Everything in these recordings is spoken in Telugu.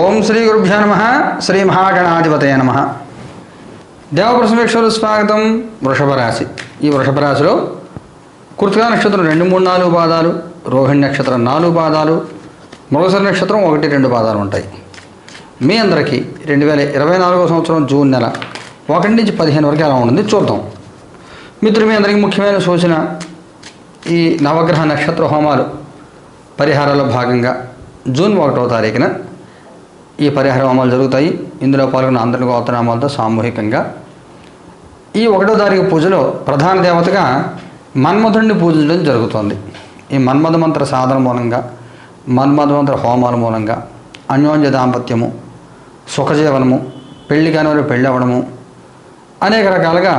ఓం శ్రీ గురుభ్యో నమ శ్రీ మహాగణాధిపతయ నమ. దేవప్రసమేశ్వరు స్వాగతం వృషభ రాశి ఈ వృషభ రాశిలో కృతికా నక్షత్రం రెండు మూడు నాలుగు పాదాలు రోహిణి నక్షత్రం నాలుగు పాదాలు మృగసర నక్షత్రం ఒకటి రెండు పాదాలు ఉంటాయి. మీ అందరికీ రెండు వేల ఇరవై నాలుగో సంవత్సరం జూన్ నెల ఒకటి నుంచి పదిహేను వరకు ఎలా ఉంటుంది చూద్దాం. మిత్రులు మీ అందరికీ ముఖ్యమైన సూచన ఈ నవగ్రహ నక్షత్ర హోమాలు పరిహారాల భాగంగా జూన్ ఒకటవ తారీఖున ఈ పరిహార హోమాలు జరుగుతాయి. ఇందులో పాల్గొన్న అందరి గోత్రనామాలతో సామూహికంగా. ఈ ఒకటో తారీఖు పూజలో ప్రధాన దేవతగా మన్మధుడిని పూజించడం జరుగుతుంది. ఈ మన్మధ మంత్ర సాధన మూలంగా మన్మధ మంత్ర హోమాల మూలంగా అన్యోన్య దాంపత్యము సుఖజీవనము పెళ్ళి కాని వారు పెళ్ళి అవ్వడము అనేక రకాలుగా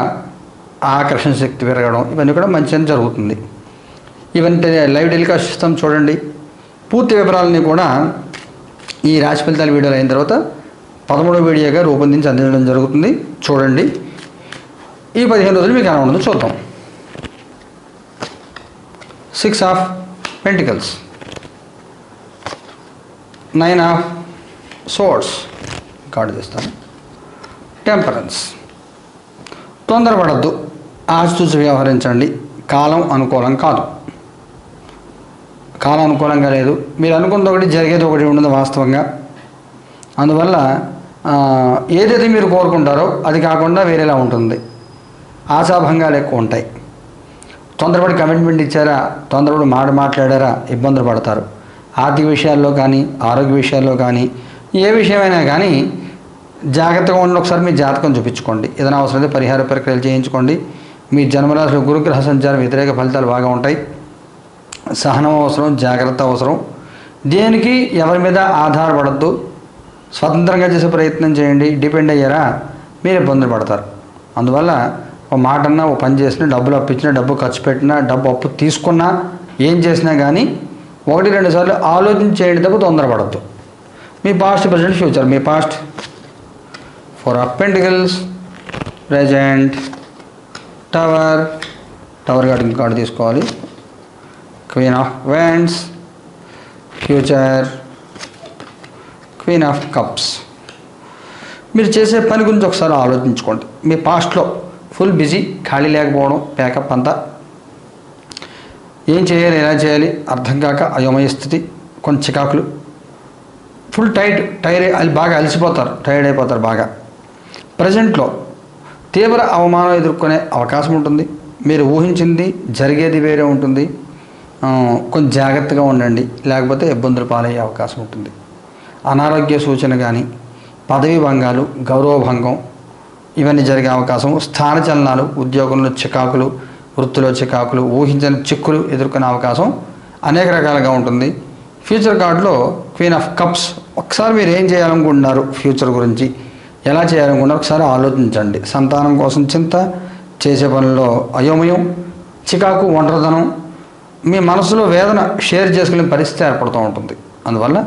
ఆకర్షణ శక్తి పెరగడం ఇవన్నీ కూడా మంచిగా జరుగుతుంది. ఇవన్నీ లైవ్ టెలికాస్ట్ ఇస్తాం చూడండి. పూర్తి వివరాలని కూడా ఈ రాశి ఫలితాల వీడియోలు అయిన తర్వాత పదమూడవ వీడియోగా రూపొందించి అందించడం జరుగుతుంది. చూడండి. ఈ పదిహేను రోజులు మీకు ఎలా ఉండదో చూద్దాం. Six of pentacles nine of swords card చేస్తాను. టెంపరెన్స్ తొందరపడద్దు. ఆచితూచి వ్యవహరించండి. కాలం అనుకూలం కాదు. కాలం అనుకూలంగా లేదు. మీరు అనుకున్నది ఒకటి జరిగేది ఒకటి ఉండదు వాస్తవంగా. అందువల్ల ఏదైతే మీరు కోరుకుంటారో అది కాకుండా వేరేలా ఉంటుంది. ఆశాభంగాలు ఎక్కువ ఉంటాయి. తొందరపడి కమిట్మెంట్ ఇచ్చారా తొందరపడి మాట మాట్లాడారా ఇబ్బందులు పడతారు. ఆర్థిక విషయాల్లో కానీ ఆరోగ్య విషయాల్లో కానీ ఏ విషయమైనా కానీ జాగ్రత్తగా ఉండి ఒకసారి మీ జాతకం చూపించుకోండి. ఏదైనా అవసరమైతే పరిహార ప్రక్రియలు చేయించుకోండి. మీ జన్మరాశిలో గురుగ్రహ సంచారం వ్యతిరేక ఫలితాలు బాగా ఉంటాయి. సహనం అవసరం జాగ్రత్త అవసరం. దేనికి? ఎవరి మీద ఆధారపడద్దు. స్వతంత్రంగా చేసే ప్రయత్నం చేయండి. డిపెండ్ అయ్యారా? మీరు ఇబ్బందులు పడతారు. అందువల్ల ఒక మాట అన్నా ఒక పని చేసినా డబ్బులు అప్పించినా డబ్బు ఖర్చు పెట్టినా డబ్బు అప్పు తీసుకున్నా ఏం చేసినా కానీ ఒకటి రెండు సార్లు ఆలోచన చేయండి తప్ప తొందరపడద్దు. మీ past present future me past four of pentacles present tower tower card card తీసుకోవాలి. Queen of wands future queen of cups మీరు చేసే పని గురించి ఒకసారి ఆలోచించుకోండి. మీ పాస్ట్లో ఫుల్ బిజీ ఖాళీ లేకపోవడం ప్యాకప్ అంతా ఏం చేయాలి ఎలా చేయాలి అర్థం కాక అయోమయ స్థితి కొన్ని చికాకులు. ఫుల్ టైట్ టైర్ అది బాగా అలసిపోతారు. టైర్డ్ అయిపోతారు బాగా. ప్రజెంట్లో తీవ్ర అవమానం ఎదుర్కొనే అవకాశం ఉంటుంది. మీరు ఊహించింది జరిగేది వేరే ఉంటుంది. కొంచెం జాగ్రత్తగా ఉండండి. లేకపోతే ఇబ్బందులు పాలయ్యే అవకాశం ఉంటుంది. అనారోగ్య సూచన కానీ పదవి భంగాలు గౌరవభంగం ఇవన్నీ జరిగే అవకాశం. స్థానచలనాలు ఉద్యోగంలో చికాకులు వృత్తిలో చికాకులు ఊహించని చిక్కులు ఎదుర్కొనే అవకాశం అనేక రకాలుగా ఉంటుంది. ఫ్యూచర్ కార్డులో క్వీన్ ఆఫ్ కప్స్. ఒకసారి మీరు ఏం చేయాలనుకుంటున్నారు ఫ్యూచర్ గురించి? ఎలా చేయాలనుకుంటున్నారు? ఒకసారి ఆలోచించండి. సంతానం కోసం చింత చేసే పనుల్లో అయోమయం చికాకు ఒంటరితనం మీ మనసులో వేదన షేర్ చేసుకునే పరిస్థితి ఏర్పడుతూ ఉంటుంది. అందువల్ల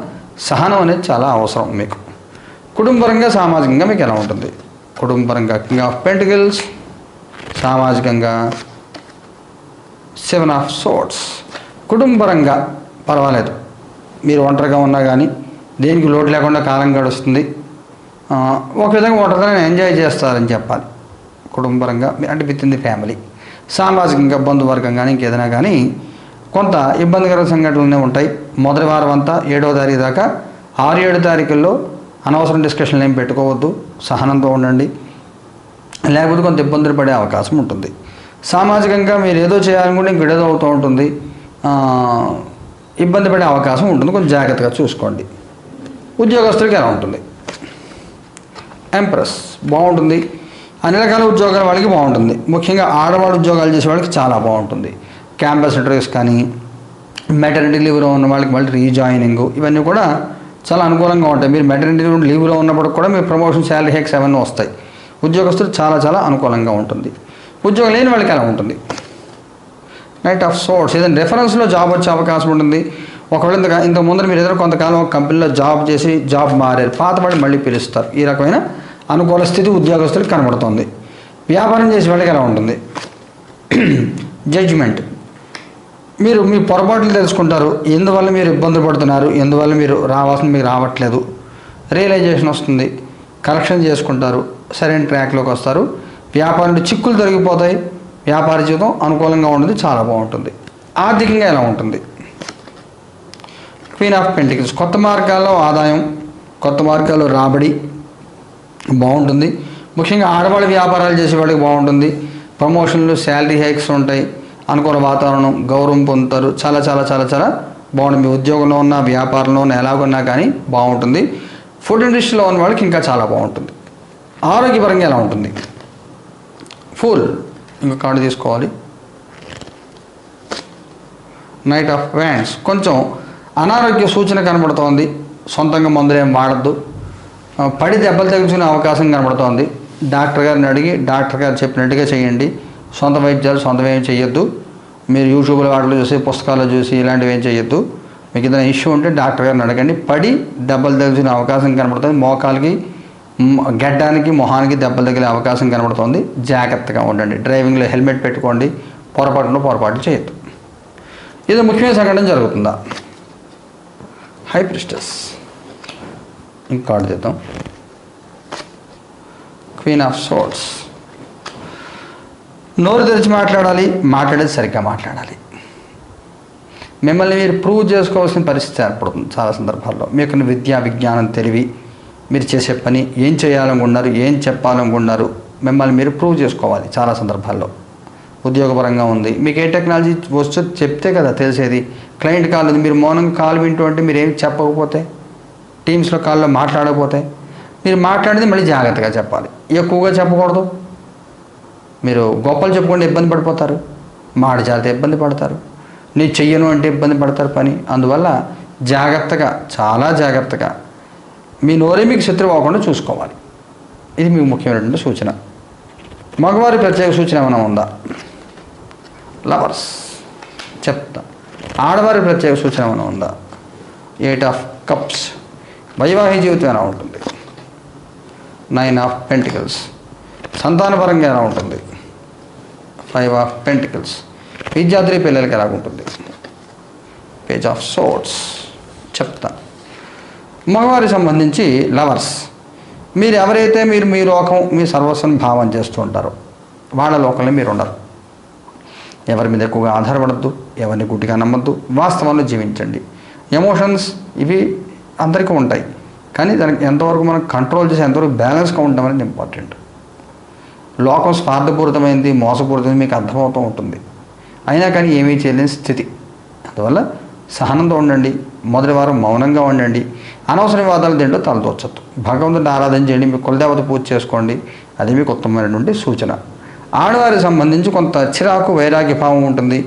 సహనం అనేది చాలా అవసరం మీకు. కుటుంబపరంగా సామాజికంగా మీకు ఎలా ఉంటుంది? కుటుంబపరంగా కింగ్ ఆఫ్ పెంటికల్స్ సామాజికంగా సెవెన్ ఆఫ్ సోట్స్ కుటుంబపరంగా పర్వాలేదు. మీరు ఒంటరిగా ఉన్నా కానీ దేనికి లోటు లేకుండా కాలం గడుస్తుంది. ఒక విధంగా ఒంటరిగా ఎంజాయ్ చేస్తారని చెప్పాలి. కుటుంబపరంగా అంటే విత్ ఇన్ ది ఫ్యామిలీ. సామాజికంగా బంధువర్గం కానీ ఇంకేదైనా కానీ కొంత ఇబ్బందికర సంఘటనలనే ఉంటాయి. మొదటి వారం అంతా ఏడో తారీఖు దాకా ఆరు ఏడు తారీఖుల్లో అనవసరం డిస్కషన్లు ఏం పెట్టుకోవద్దు. సహనంతో ఉండండి. లేకపోతే కొంత ఇబ్బందులు పడే అవకాశం ఉంటుంది. సామాజికంగా మీరు ఏదో చేయాలనుకుంటే ఇంక ఏదో అవుతూ ఉంటుంది ఇబ్బంది పడే అవకాశం ఉంటుంది. కొంచెం జాగ్రత్తగా చూసుకోండి. ఉద్యోగస్తులకి ఎలా ఉంటుంది? ఎంప్రెస్ బాగుంటుంది. అన్ని రకాల ఉద్యోగాల వాళ్ళకి బాగుంటుంది. ముఖ్యంగా ఆడవాళ్ళ ఉద్యోగాలు చేసే వాళ్ళకి చాలా బాగుంటుంది. క్యాంపస్ ఇంటర్వ్యూస్ కానీ మెటర్నిటీ లీవ్లో ఉన్న వాళ్ళకి మళ్ళీ రీజాయినింగ్ ఇవన్నీ కూడా చాలా అనుకూలంగా ఉంటాయి. మీరు మెటర్నిటీ లీవ్లో ఉన్నప్పుడు కూడా మీ ప్రమోషన్ శాలరీ హెక్స్ అవన్నీ వస్తాయి. ఉద్యోగస్తులు చాలా చాలా అనుకూలంగా ఉంటుంది. ఉద్యోగం లేని వాళ్ళకి ఎలా ఉంటుంది? నైట్ ఆఫ్ సోర్స్ ఏదైనా రెఫరెన్స్లో జాబ్ వచ్చే అవకాశం ఉంటుంది. ఒకవేళ ఇంత ఇంత ముందర మీరు ఏదైనా కొంతకాలం ఒక కంపెనీలో జాబ్ చేసి జాబ్ మారారు. పాతపడి మళ్ళీ పిలుస్తారు. ఈ రకమైన అనుకూల స్థితి ఉద్యోగస్తులకు కనబడుతుంది. వ్యాపారం చేసే వాళ్ళకి ఎలా ఉంటుంది? జడ్జిమెంట్ మీరు మీ పొరపాట్లు తెలుసుకుంటారు. ఎందువల్ల మీరు ఇబ్బందులు పడుతున్నారు? ఎందువల్ల మీరు రావాల్సిన మీకు రావట్లేదు? రియలైజేషన్ వస్తుంది. కరెక్షన్ చేసుకుంటారు. సరైన ట్రాక్లోకి వస్తారు. వ్యాపారంలో చిక్కులు తొలగిపోతాయి. వ్యాపార జీవితం అనుకూలంగా ఉంటుంది చాలా బాగుంటుంది. ఆర్థికంగా ఎలా ఉంటుంది? Queen of pentacles. కొత్త మార్గాల్లో ఆదాయం కొత్త మార్గాల్లో రాబడి బాగుంటుంది. ముఖ్యంగా ఆడవాళ్ళ వ్యాపారాలు చేసేవాళ్ళకి బాగుంటుంది. ప్రమోషన్లు శాలరీ హైక్స్ ఉంటాయి. అనుకూల వాతావరణం గౌరవం పొందుతారు. చాలా చాలా చాలా చాలా బాగుంటుంది. మీ ఉద్యోగంలో ఉన్న వ్యాపారంలో ఉన్న ఎలాగున్నా కానీ బాగుంటుంది. ఫుడ్ ఇండస్ట్రీలో ఉన్న వాళ్ళకి ఇంకా చాలా బాగుంటుంది. ఆరోగ్యపరంగా ఎలా ఉంటుంది? ఫుల్ ఇంకో కార్డు తీసుకోవాలి. నైట్ ఆఫ్ వ్యాండ్స్ కొంచెం అనారోగ్య సూచన కనబడుతోంది. సొంతంగా మందులేం వాడద్దు. పడి దెబ్బలు తగ్గించుకునే అవకాశం కనబడుతోంది. డాక్టర్ గారిని అడిగి డాక్టర్ గారు చెప్పినట్టుగా చేయండి. సొంత వైద్యాలు సొంతం చేయొద్దు మీరు యూట్యూబ్లో వాటిలో చూసి పుస్తకాలు చూసి ఇలాంటివి ఏం చేయొద్దు మీకు ఏదైనా ఇష్యూ ఉంటే డాక్టర్ గారిని అడగండి. పడి దెబ్బలు తగిలిన అవకాశం కనబడుతుంది. మోకాలకి గడ్డానికి మొహానికి దెబ్బలు తగిలే అవకాశం కనబడుతుంది. జాగ్రత్తగా ఉండండి. డ్రైవింగ్లో హెల్మెట్ పెట్టుకోండి. పొరపాటును పొరపాటు చేయొద్దు. ఇది ముఖ్యమైన సంఘటన జరుగుతుందా? High priestess. ఇంకా కార్డు చేద్దాం. క్వీన్ ఆఫ్ సోల్స్ నోరు తెరిచి మాట్లాడాలి మాట్లాడేది సరిగ్గా మాట్లాడాలి. మిమ్మల్ని మీరు ప్రూవ్ చేసుకోవాల్సిన పరిస్థితి ఏర్పడుతుంది చాలా సందర్భాల్లో. మీకు విద్యా విజ్ఞానం తెలివి మీరు చేసే పని ఏం చేయాలనుకున్నారు ఏం చెప్పాలనుకున్నారు మిమ్మల్ని మీరు ప్రూవ్ చేసుకోవాలి చాలా సందర్భాల్లో. ఉద్యోగపరంగా ఉంది. మీకు ఏ టెక్నాలజీ వస్తు చెప్తే కదా తెలిసేది. క్లయింట్ కాల్ ఉంది మీరు మౌనంగా కాల్ వింటూ అంటే మీరు ఏం చెప్పకపోతే? టీమ్స్లో కాల్లో మాట్లాడకపోతే? మీరు మాట్లాడేది మళ్ళీ జాగ్రత్తగా చెప్పాలి. ఎక్కువగా చెప్పకూడదు. మీరు గొప్పలు చెప్పుకుంటే ఇబ్బంది పడిపోతారు. మాట జాగ్రత్త ఇబ్బంది పడతారు. నేను చెయ్యను అంటే ఇబ్బంది పడతారు పని. అందువల్ల జాగ్రత్తగా చాలా జాగ్రత్తగా మీ నోరే మీకు శత్రువు అవ్వకుండా చూసుకోవాలి. ఇది మీకు ముఖ్యమైనటువంటి సూచన. మగవారి ప్రత్యేక సూచన ఏమైనా ఉందా? లవర్స్. చెప్తా. ఆడవారి ప్రత్యేక సూచన ఏమైనా ఉందా? Eight of cups. వైవాహిక జీవితం ఎలా ఉంటుంది? Nine of pentacles. సంతానపరంగా ఎలా ఉంటుంది? Five of pentacles. విద్యాద్రి పిల్లలకి ఎలా ఉంటుంది? పేజ్ ఆఫ్ సోట్స్ చెప్తా. మగవారికి సంబంధించి లవర్స్ మీరు ఎవరైతే మీరు మీ లోకం మీ సర్వస్వం భావం చేస్తూ ఉంటారో వాళ్ళ లోకంలో మీరు ఉండరు ఎవరి మీద ఎక్కువగా ఆధారపడద్దు ఎవరిని గుడ్డిగా నమ్మద్దు వాస్తవంలో జీవించండి. ఎమోషన్స్ ఇవి అందరికీ ఉంటాయి. కానీ దానికి ఎంతవరకు మనం కంట్రోల్ చేసి ఎంతవరకు బ్యాలెన్స్గా ఉండడం అనేది ఇంపార్టెంట్. లోకం స్వార్థపూరితమైంది మోసపూరితమైంది మీకు అర్థమవుతూ ఉంటుంది. అయినా కానీ ఏమీ చేయలేని స్థితి. అందువల్ల సహనంతో ఉండండి మొదటి వారం మౌనంగా ఉండండి. అనవసర వివాదాలు దేంట్లో తలదోచద్దు భగవంతుని ఆరాధన చేయండి మీ కులదేవత పూజ చేసుకోండి. అది మీకు ఉత్తమమైనటువంటి సూచన. ఆడవారికి సంబంధించి కొంత చిరాకు వైరాగ్య భావం ఉంటుంది.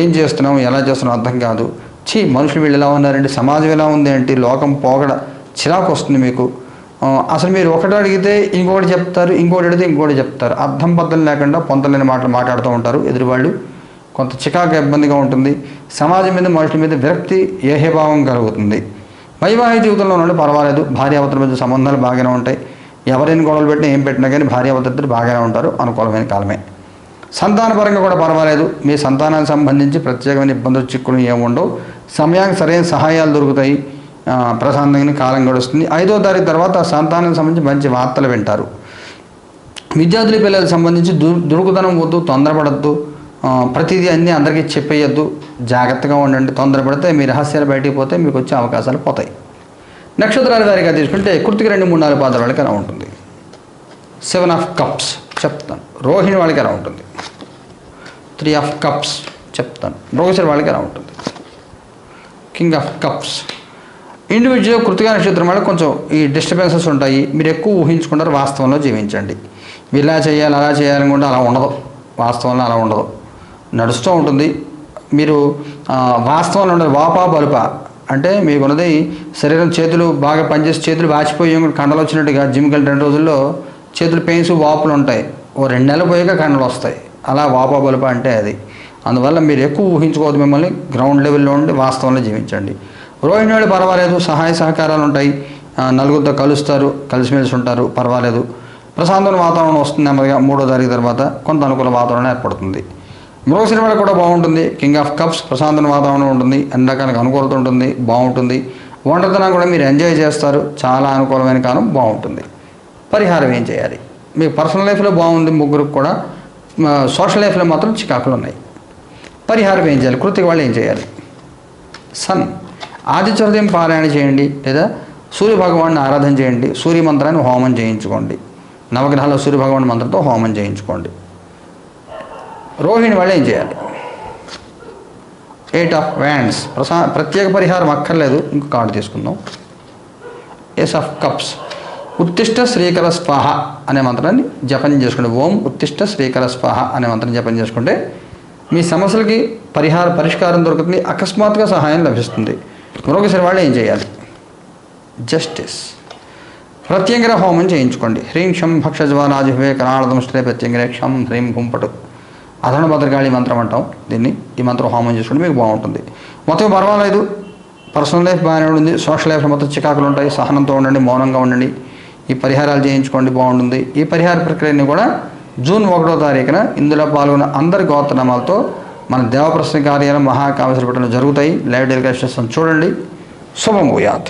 ఏం చేస్తున్నాం ఎలా చేస్తున్నాం అర్థం కాదు. చీ మనుషులు వీళ్ళు ఎలా ఉన్నారండి? సమాజం ఎలా ఉంది ఏంటి లోకం పోగడ చిరాకు వస్తుంది మీకు. అసలు మీరు ఒకటి అడిగితే ఇంకొకటి చెప్తారు ఇంకోటి అడిగితే ఇంకోటి చెప్తారు. అర్థం పద్ధం లేకుండా పొంతలేని మాటలు మాట్లాడుతూ ఉంటారు ఎదురువాళ్ళు. కొంత చికాకు ఇబ్బందిగా ఉంటుంది. సమాజం మీద మనుషుల మీద విరక్తి ఏహభావం కలుగుతుంది. వైవాహిక జీవితంలో నుండి పర్వాలేదు. భార్యాభర్తల మధ్య సంబంధాలు బాగానే ఉంటాయి. ఎవరైనా గొడవలు పెట్టినా ఏం పెట్టినా కానీ భార్యాభర్తలు బాగానే ఉంటారు. అనుకూలమైన కాలమే. సంతానపరంగా కూడా పర్వాలేదు. మీ సంతానానికి సంబంధించి ప్రత్యేకమైన ఇబ్బందులు చిక్కులు ఏముండవు సమయానికి సరైన సహాయాలు దొరుకుతాయి. ప్రశాంతంగా కాలం గడుస్తుంది. ఐదో తారీఖు తర్వాత సంతానం సంతానానికి సంబంధించి మంచి వార్తలు వింటారు. విద్యార్థుల పిల్లలకు సంబంధించి దు దుడుకుదనం వద్దు తొందరపడద్దు ప్రతిదీ అన్నీ అందరికీ చెప్పేయద్దు. జాగ్రత్తగా ఉండండి తొందరపడితే మీ రహస్యాలు బయటికి పోతే మీకు వచ్చే అవకాశాలు పోతాయి. నక్షత్రాల వారిగా తీసుకుంటే కుర్తికి రెండు మూడు నాలుగు పాదాల వాళ్ళకి ఎలా ఉంటుంది? సెవెన్ ఆఫ్ కప్స్ చెప్తాను. రోహిణి వాళ్ళకి ఎలా ఉంటుంది? త్రీ ఆఫ్ కప్స్ చెప్తాను. మృగశిర వాళ్ళకి ఎలా ఉంటుంది? కింగ్ ఆఫ్ కప్స్ ఇండివిజువల్ కృతిగా నక్షత్రం వల్ల కొంచెం ఈ డిస్టర్బెన్సెస్ ఉంటాయి. మీరు ఎక్కువ ఊహించుకుంటారు వాస్తవంలో జీవించండి. మీరు ఇలా చేయాలి అలా చేయాలనుకుంటే అలా ఉండదు. వాస్తవంలో అలా ఉండదు. నడుస్తూ ఉంటుంది. మీరు వాస్తవంలో ఉండదు. వాపా బలుప. అంటే మీకున్నది శరీరం చేతులు బాగా పనిచేసి చేతులు వాచిపోయి కండలు వచ్చినట్టుగా జిమ్కి వెళ్ళి రెండు రోజుల్లో చేతులు పెయిన్స్ వాపులు ఉంటాయి. ఓ రెండు నెలలు పోయాక కండలు వస్తాయి. అలా వాపా బలుప అంటే అది. అందువల్ల మీరు ఎక్కువ ఊహించుకోవద్దు మిమ్మల్ని. గ్రౌండ్ లెవెల్లో ఉండి వాస్తవంలో జీవించండి. రోహిణి పర్వాలేదు సహాయ సహకారాలు ఉంటాయి నలుగురితో కలుస్తారు కలిసిమెలిసి ఉంటారు పర్వాలేదు. ప్రశాంతమైన వాతావరణం వస్తుంది నెమ్మదిగా మూడో తారీఖు తర్వాత కొంత అనుకూల వాతావరణం ఏర్పడుతుంది. మృగశిర సినిమా కూడా బాగుంటుంది. కింగ్ ఆఫ్ కప్స్ ప్రశాంతమైన వాతావరణం ఉంటుంది. అన్ని రకాలకు అనుకూలత ఉంటుంది బాగుంటుంది. ఒంటరితనం కూడా మీరు ఎంజాయ్ చేస్తారు. చాలా అనుకూలమైన కాలం బాగుంటుంది. పరిహారం ఏం చేయాలి? మీ పర్సనల్ లైఫ్లో బాగుంది ముగ్గురికి కూడా సోషల్ లైఫ్లో మాత్రం చికాకులు ఉన్నాయి పరిహారం ఏం చేయాలి? కృతికి వాళ్ళు ఏం చేయాలి? సన్. ఆదిత్య పారాయణ చేయండి లేదా సూర్య భగవాన్ని ఆరాధన చేయండి సూర్య మంత్రాన్ని హోమం చేయించుకోండి. నవగ్రహాల సూర్య భగవాన్ మంత్రంతో హోమం చేయించుకోండి. రోహిణి వాళ్ళు ఏం చేయాలి? ఎయిట్ ఆఫ్ వ్యాండ్స్ ప్రసా ప్రత్యేక పరిహారం అక్కర్లేదు ఇంకో కార్డు తీసుకుందాం. ఎస్ ఆఫ్ కప్స్ ఉత్తిష్ట శ్రీకర స్వాహ అనే మంత్రాన్ని జపం చేసుకోండి ఓం ఉత్తిష్ట శ్రీకర స్వాహ అనే మంత్రం జపం చేసుకుంటే మీ సమస్యలకి పరిహార పరిష్కారం దొరుకుతుంది అకస్మాత్తుగా సహాయం లభిస్తుంది. మరొకసారి వాళ్ళు ఏం చేయాలి? జస్టిస్ ప్రత్యంగిర హోమం చేయించుకోండి. హ్రీం షం భక్షజ్వాలాజిహ్వే కరాళదం శ్రే ప్రత్యంగిరే క్షం హ్రీం గుంపటు. అదన భద్రకాళి మంత్రం అంటాం. దీన్ని ఈ మంత్రం హోమం చేసుకుంటే మీకు బాగుంటుంది. మొత్తం పర్వాలేదు. పర్సనల్ లైఫ్ బాగానే ఉంటుంది సోషల్ లైఫ్ మొత్తం చికాకులు ఉంటాయి. సహనంతో ఉండండి మౌనంగా ఉండండి. ఈ పరిహారాలు చేయించుకోండి బాగుంటుంది. ఈ పరిహార ప్రక్రియని కూడా జూన్ ఒకటో తారీఖున ఇందులో పాల్గొన్న అందరి గోత్రనామాలతో మన దేవప్రశ్న కార్యాలయం మహాకామేశ్వర పట్టణంలో జరుగుతాయి. లైవ్ డెలిగేషన్స్ చూడండి. శుభం భూయాత్.